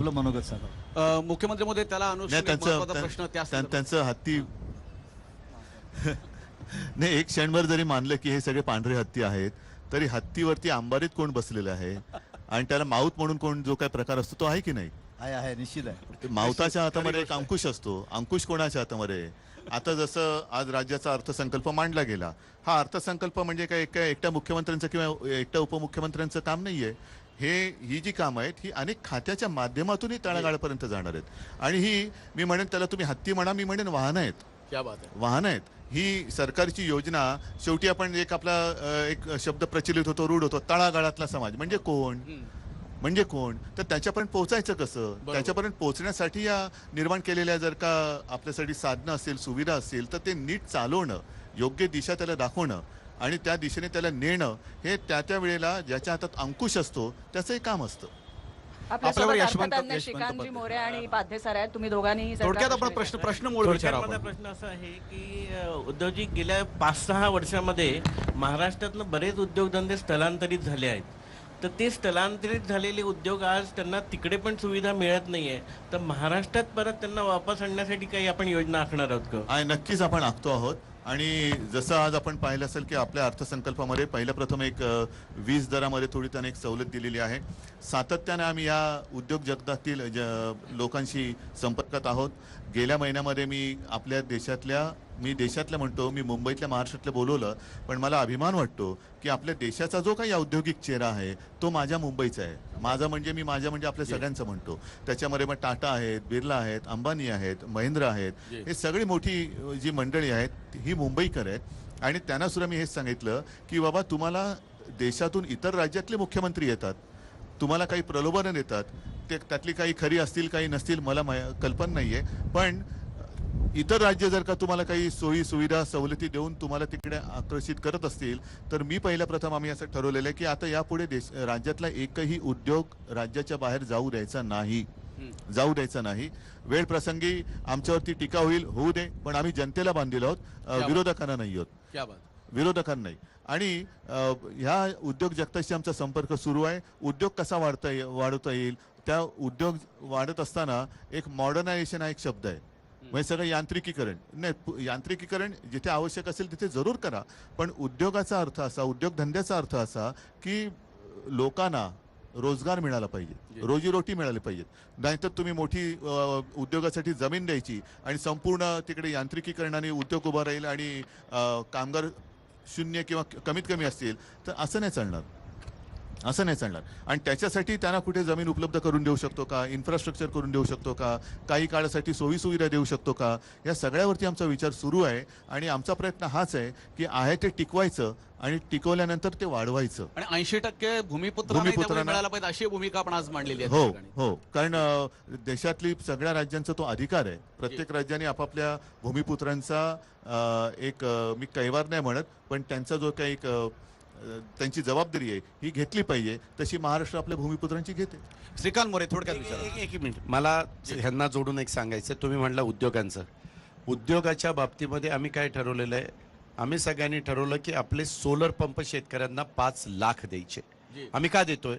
आपलं मनोगत सांगा. अ, मुख्यमंत्री महोदय त्याला प्रश्न त्या त्यां- त्यांचं हत्ती नाही एक क्षणभर जरी मानलं की हे सगळे पांढरे हत्ती आहेत तरी हत्तीवरती अंबारीत कोण बसलेलं आहे? आणि त्याला माऊत म्हणून कोण जो काय प्रकार असतो तो आहे की नाही? आहे आहे निश्चित आहे. ते मावताच्या हातामध्ये एक अंकुश असतो. अंकुश कोणाच्या हातामध्ये? आहे? आता जसं आज राज्याचा अर्थसंकल्प मांडला गेला हा अर्थसंकल्प म्हणजे काय एका एकट्या मुख्यमंत्र्यांचं किंवा एकट्या उपमुख्यमंत्र्यांचं काम नाहीये. हे ही जी कामं आहेत ही अनेक खात्याच्या माध्यमातूनही तळागाळापर्यंत जाणार आहेत. आणि ही मी म्हणेन त्याला तुम्ही हत्ती म्हणा मी म्हणेन वाहनं आहेत. वाहन आहेत. ही सरकारची योजना शेवटी आपण एक आपला एक शब्द प्रचलित होतो रूढ होतो तळागाळातला समाज. म्हणजे कोण. म्हणजे कोण? तर त्याच्यापर्यंत पोहोचायचं कसं? त्याच्यापर्यंत पोहोचण्यासाठी या निर्माण केलेल्या जर का आपल्यासाठी साधनं असेल सुविधा असेल तर ते नीट चालवणं योग्य दिशा त्याला दाखवणं आणि त्या दिशेने त्याला नेणं हे त्या त्या वेळेला ज्याच्या हातात अंकुश असतो त्याचंही काम असतं. आपल्यावर आपल्यासोबत यशवंत- अर्थतज्ञ यशवंत श्रीकांतजी पाटील. मोरे आणि पाध्ये आहे तुम्ही दोघांनी थोडक्यात आपण प्रश्न प्रश्न मूळ विचारा माझा आपण. प्रश्न असा आहे की उद्धवजी गेल्या पाच सहा वर्षामध्ये महाराष्ट्रातनं बरेच उद्योगधंदे स्थलांतरित झाले आहेत. तर ते स्थलांतरित झालेले उद्योग आज त्यांना तिकडे पण सुविधा मिळत नाहीये. तर महाराष्ट्रात परत त्यांना वापस आणण्यासाठी काही आपण योजना आखणार आहोत का? नक्कीच आपण आखतो आहोत. आणि जसं आज आपण पाहिलं असेल की आपल्या अर्थसंकल्पामध्ये पहिलं प्रथम एक वीज दरामध्ये थोडी त्याने एक सवलत दिलेली आहे. सातत्याने आम्ही या उद्योग जगतातील ज- लोकांशी संपर्कात आहोत. गेल्या महिन्यामध्ये मी आपल्या देशातल्या मी देशातल्या म्हणतो मी मुंबईतल्या महाराष्ट्रातलं बोलवलं पण मला अभिमान वाटतो की आपल्या देशाचा जो काही औद्योगिक चेहरा आहे तो माझ्या मुंबईचा आहे. माझा म्हणजे मी माझ्या म्हणजे आपल्या सगळ्यांचं म्हणतो. त्याच्यामध्ये मग टाटा आहेत बिर्ला आहेत अंबानी आहेत महिंद्रा आहेत. हे सगळी मोठी जी मंडळी आहेत ही मुंबईकर आहेत. आणि त्यांना सुद्धा मी हेच सांगितलं की बाबा तुम्हाला देशातून इतर राज्यातले मुख्यमंत्री येतात. तुम्हाला काही प्रलोभनं देतात. ते त्यातली काही खरी असतील काही नसतील मला कल्पना नाहीये. पण इतर राज्य जर का तुम्हाला काही सोयी सुविधा सवलती देऊन तुम्हाला तिकडे आकर्षित करत असतील तर मी पहिल्या प्रथम आम्ही असं ठरवलेलं आहे की आता यापुढे देश राज्यातला एकही उद्योग राज्याच्या बाहेर जाऊ द्यायचा नाही. जाऊ द्यायचा नाही. वेळ प्रसंगी आमच्यावरती टीका होईल होऊ दे पण आम्ही जनतेला बांधलेलो आहोत विरोधकांना नाही आहोत. विरोधकांना नाही. आणि ह्या उद्योग जगताशी आमचा संपर्क सुरू आहे. उद्योग कसा वाढता वाढवता येईल? त्या उद्योग वाढत असताना एक मॉडर्नायझेशन हा एक शब्द आहे. म्हणजे सगळं यांत्रिकीकरण. नाही यांत्रिकीकरण जिथे आवश्यक असेल तिथे जरूर करा. पण उद्योगाचा अर्थ असा उद्योगधंद्याचा अर्थ असा की लोकांना रोजगार मिळाला पाहिजे. रोजीरोटी मिळाली पाहिजे. नाहीतर तुम्ही मोठी उद्योगासाठी जमीन द्यायची आणि संपूर्ण तिकडे यांत्रिकीकरणाने उद्योग उभा राहील आणि कामगार शून्य किंवा कमीत कमी असतील तर असं नाही चालणार. असं नाही चालणार. आणि त्याच्यासाठी त्यांना कुठे जमीन उपलब्ध करून देऊ शकतो का? इन्फ्रास्ट्रक्चर करून देऊ शकतो का? काही काळासाठी सोयी सुविधा देऊ शकतो का? या सगळ्यावरती आमचा विचार सुरू आहे. आणि आमचा प्रयत्न हाच आहे की आहे ते टिकवायचं आणि टिकवल्यानंतर ते वाढवायचं. आणि ऐंशी टक्के भूमिपुत्रांना- मिळायला पाहिजे अशी भूमिका आपण आज मांडलेली आहे हो. हो. कारण देशातली सगळ्या राज्यांचा तो अधिकार आहे. प्रत्येक राज्याने आपापल्या भूमिपुत्रांचा एक मी कैवार नाही म्हणत पण त्यांचा जो काही एक त्यांची जबाबदारी आहे ही घेतली पाहिजे तशी महाराष्ट्र आपल्या भूमिपुत्रांची घेते. श्रीकांत मोरे थोडक्यात विचारा. एक- एक मिनिट. मला ह्यांना जोडून एक सांगायचं तुम्ही म्हणला उद्योगांचं. उद्योगाच्या बाबतीमध्ये आम्ही काय ठरवलेलं आहे आम्ही सगळ्यांनी ठरवलं की आपले सोलर पंप शेतकऱ्यांना पाच लाख द्यायचे. आम्ही का देतोय?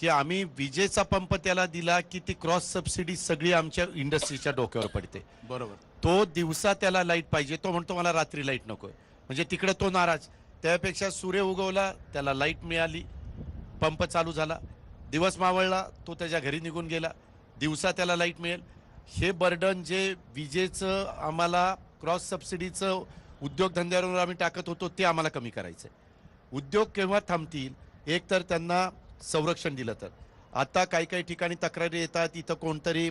की आम्ही विजेचा पंप त्याला दिला की ती क्रॉस सबसिडी सगळी आमच्या इंडस्ट्रीच्या डोक्यावर पडते. बरोबर. तो दिवसा त्याला लाइट पाहिजे तो म्हणतो मला रात्री लाइट नकोय. म्हणजे तिकडे तो नाराज. त्यापेक्षा सूर्य उगवला त्याला लाइट मिळाली पंप चालू झाला. दिवस मावळला तो त्याच्या घरी निघून गेला. दिवसा त्याला लाइट मिळेल. हे बर्डन जे विजेचं आम्हाला क्रॉस सबसिडीचं उद्योगधंद्यावर आम्ही टाकत होतो ते आम्हाला कमी करायचं आहे उद्योग केव्हा थांबतील एक तर त्यांना संरक्षण दिलं तर. आता काही काही ठिकाणी तक्रारी येतात इथं कोणतरी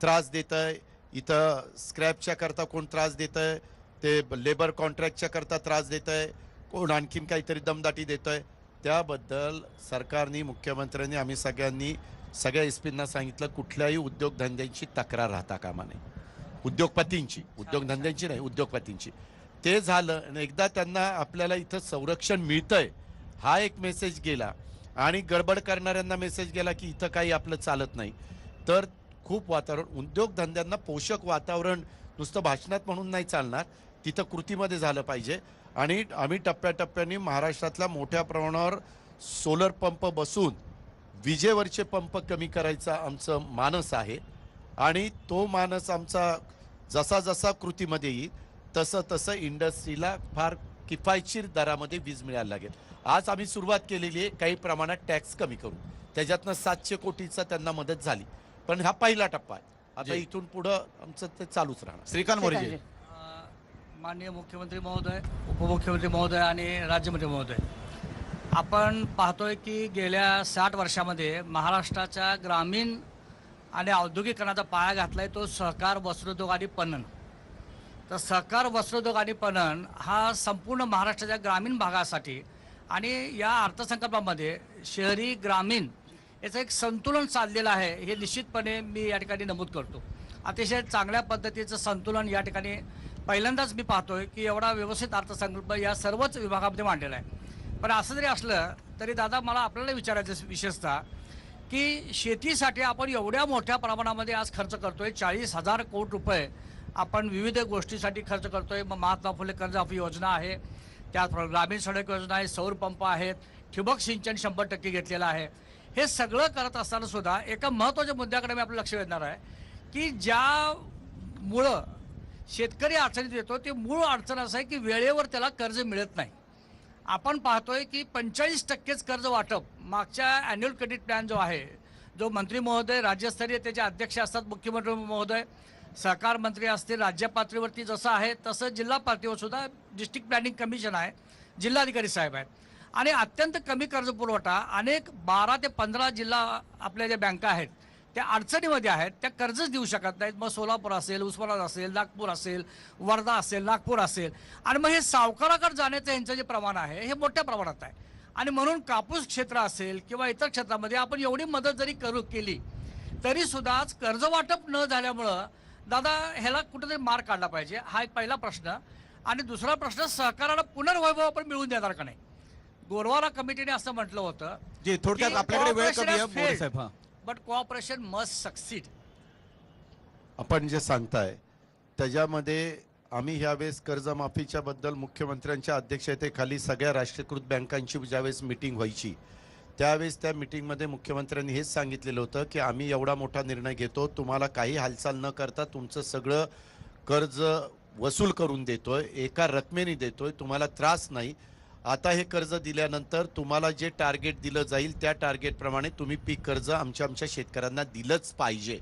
त्रास देत आहे इथं स्क्रॅपच्या करता कोण त्रास देत आहे ते लेबर कॉन्ट्रॅक्टच्या करता त्रास देत आहे कोण आणखीन काहीतरी दमदाटी देत आहे त्याबद्दल सरकारने मुख्यमंत्र्यांनी आम्ही सगळ्यांनी सगळ्या एसपींना सांगितलं कुठल्याही उद्योगधंद्यांची तक्रार राहता कामा नये. उद्योगपतींची उद्योगधंद्यांची नाही उद्योगपतींची. ते झालं आणि एकदा त्यांना आपल्याला इथं संरक्षण मिळतंय हा एक मेसेज गेला. आणि गडबड करणाऱ्यांना मेसेज गेला की इथं काही आपलं चालत नाही. तर खूप वातावरण उद्योगधंद्यांना पोषक वातावरण नुसतं भाषणात म्हणून नाही चालणार तिथं कृतीमध्ये झालं पाहिजे. आणि आम्ही टप्प्याटप्प्याने महाराष्ट्रातल्या मोठ्या प्रमाणावर सोलर पंप बसून विजेवरचे पंप कमी करायचा आमचं मानस आहे. आणि तो मानस आमचा जसा जसा कृतीमध्ये येईल तसं तसं इंडस्ट्रीला फार किफायतशीर दरामध्ये वीज मिळायला लागेल. आज आम्ही सुरुवात केलेली आहे काही प्रमाणात टॅक्स कमी करू त्याच्यातनं सातशे कोटीचा त्यांना मदत झाली. पण हा पहिला टप्पा आहे. आता. इथून पुढं आमचं ते चालूच राहणार. श्रीकांत मोरेजी. माननीय मुख्यमंत्री महोदय उपमुख्यमंत्री महोदय आणि राज्यमंत्री महोदय. आपण पाहतोय की गेल्या साठ वर्षामध्ये महाराष्ट्राच्या ग्रामीण आणि औद्योगिकरणाचा पाया घातला आहे तो सहकार वस्त्रोद्योग आणि पणन. तर सहकार वस्त्रोद्योग आणि पणन हा संपूर्ण महाराष्ट्राच्या ग्रामीण भागासाठी आणि या अर्थसंकल्पामध्ये शहरी ग्रामीण याचं एक संतुलन साधलेलं आहे हे निश्चितपणे मी या ठिकाणी नमूद करतो. अतिशय चांगल्या पद्धतीचं संतुलन या ठिकाणी पहिल्यांदाच मी पाहतोय की एवढा व्यवस्थित अर्थसंकल्प या सर्वच विभागामध्ये मांडलेला आहे. पण असं जरी असलं तरी दादा मला आपल्याला विचारायचं विशेषतः की शेतीसाठी आपण एवढ्या मोठ्या प्रमाणामध्ये आज खर्च करतोय चाळीस हजार कोटी रुपये आपण विविध गोष्टीसाठी खर्च करतोय. मग महात्मा फुले कर्जमाफी योजना आहे त्यात ग्रामीण सडक योजना आहे सौर पंप आहेत ठिबक सिंचन शंभर टक्के घेतलेलं आहे. हे सगळं करत असताना सुद्धा एका महत्त्वाच्या मुद्द्याकडे मी आपलं लक्ष वेधणार आहे की ज्या मुळं शेतकरी अडचणीत येतो ते मूळ अडचण असं आहे की वेळेवर त्याला कर्ज मिळत नाही. आपण पाहतोय की पंचेचाळीस टक्केच कर्ज वाटप मागच्या अॅन्युअल क्रेडिट प्लॅन जो आहे जो मंत्री महोदय राज्यस्तरीय त्याचे अध्यक्ष असतात मुख्यमंत्री महोदय सहकार मंत्री असतील राज्य पातळीवरती जसं आहे तसं जिल्हा पातळीवर सुद्धा डिस्ट्रिक्ट प्लॅनिंग कमिशन आहे जिल्हाधिकारी साहेब आहेत. आणि अत्यंत कमी कर्ज पुरवठा अनेक बारा ते पंधरा जिल्हा आपल्या ज्या बँका आहेत त्या अडचणीमध्ये आहेत त्या कर्जच देऊ शकत नाहीत. मग सोलापूर असेल उस्मानाबाद असेल नागपूर असेल वर्धा असेल नागपूर असेल. आणि मग हे सावकाराकडे जाण्याचं यांचं जे प्रमाण आहे हे मोठ्या प्रमाणात आहे. आणि म्हणून कापूस क्षेत्र असेल किंवा इतर क्षेत्रामध्ये आपण एवढी मदत जरी करू केली तरी सुद्धा आज कर्ज वाटप न झाल्यामुळं दादा ह्याला कुठेतरी मार काढला पाहिजे हा एक पहिला प्रश्न. आणि दुसरा प्रश्न सहकाराला पुनर्वैभव आपण मिळवून देणार का नाही? गोरवारा कमिटीने असं म्हटलं होतं जी थोडक्यात आपल्याकडे वेळ बट कोऑपरेशन मस्ट सक्सीड आपण जे सांगताय त्याच्यामध्ये आम्ही ह्यावेळेस कर्जमाफीच्या बद्दल मुख्यमंत्र्यांच्या अध्यक्षतेखाली सगळ्या राष्ट्रीयकृत बँकांची ज्यावेळेस मिटिंग व्हायची त्यावेळेस त्या मिटिंगमध्ये मुख्यमंत्र्यांनी हेच सांगितलेलं होतं की आम्ही एवढा मोठा निर्णय घेतो तुम्हाला काही हालचाल न करता तुमचं सगळं कर्ज वसूल करून देतोय एका रकमेने देतोय तुम्हाला त्रास नाही. आता हे कर्ज दिल्यानंतर तुम्हाला जे टार्गेट दिलं जाईल त्या टार्गेटप्रमाणे तुम्ही पीक कर्ज आमच्या आमच्या शेतकऱ्यांना दिलंच पाहिजे.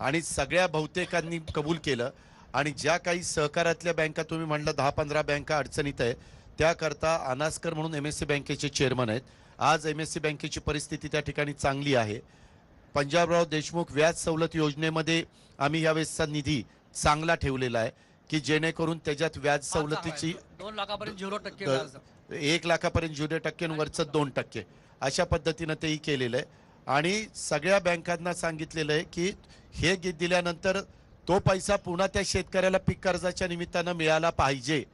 आणि सगळ्या बहुतेकांनी कबूल केलं आणि ज्या काही सहकारातल्या बँका तुम्ही म्हणलं दहा पंधरा बँका अडचणीत आहे त्याकरता अनास्कर म्हणून एम एस सी बँकेचे चेअरमन आहेत. आज एम एस सी बँकेची परिस्थिती त्या ठिकाणी चांगली आहे. पंजाबराव देशमुख व्याज सवलत योजनेमध्ये आम्ही यावेळेसचा निधी चांगला ठेवलेला आहे की जेणेकरून त्याच्यात व्याज सवलतीची दोन लाखापर्यंत झिरो टक्के एक लाखापर्यंत जुने टक्क्यांवरचं दोन टक्के. अशा पद्धतीनं तेही केलेलं आहे. आणि सगळ्या बँकांना सांगितलेलं आहे की हे गे- दिल्यानंतर तो पैसा पुन्हा त्या शेतकऱ्याला पीक कर्जाच्या निमित्तानं मिळाला पाहिजे.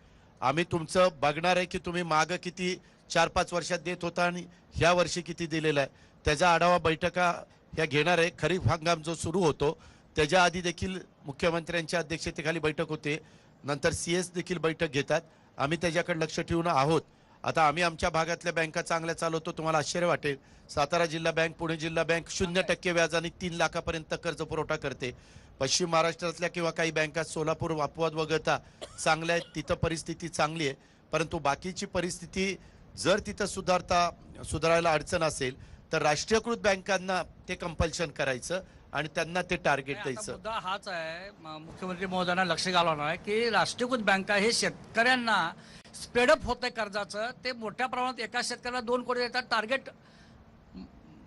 आम्ही तुमचं बघणार आहे की तुम्ही मागं किती चार पाच वर्षात देत होता आणि ह्या वर्षी किती दिलेला आहे. त्याचा आढावा बैठका ह्या घेणार आहे. खरीप हंगाम जो सुरू होतो त्याच्या आधी देखील मुख्यमंत्र्यांच्या अध्यक्षतेखाली बैठक होते. नंतर सी एस देखील बैठक घेतात. आम्ही त्याच्याकडे लक्ष ठेवून आहोत. आता आम्ही आमच्या भागातल्या बँका चांगल्या चालवतो तुम्हाला आश्चर्य वाटेल. सातारा जिल्हा बँक पुणे जिल्हा बँक शून्य टक्के व्याजाने तीन लाखापर्यंत कर्ज पुरवठा करते. पश्चिम महाराष्ट्रातल्या किंवा काही बँका सोलापूर अपवाद वगळता चांगल्या आहेत तिथं परिस्थिती चांगली आहे. परंतु बाकीची परिस्थिती जर तिथं सुधारता सुधारायला अडचण असेल तर राष्ट्रीयकृत बँकांना ते कंपल्शन करायचं. आणि त्यांना ते टार्गेट द्यायचं. मुद्दा हाच आहे मुख्यमंत्री महोदयांना लक्ष घालवणार आहे की राष्ट्रीयकृत बँका हे शेतकऱ्यांना स्पीडअप होत आहे कर्जाचं. ते मोठ्या प्रमाणात एका शेतकऱ्याला दोन कोटी देतात. टार्गेट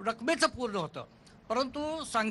रकमेचं पूर्ण होतं. परंतु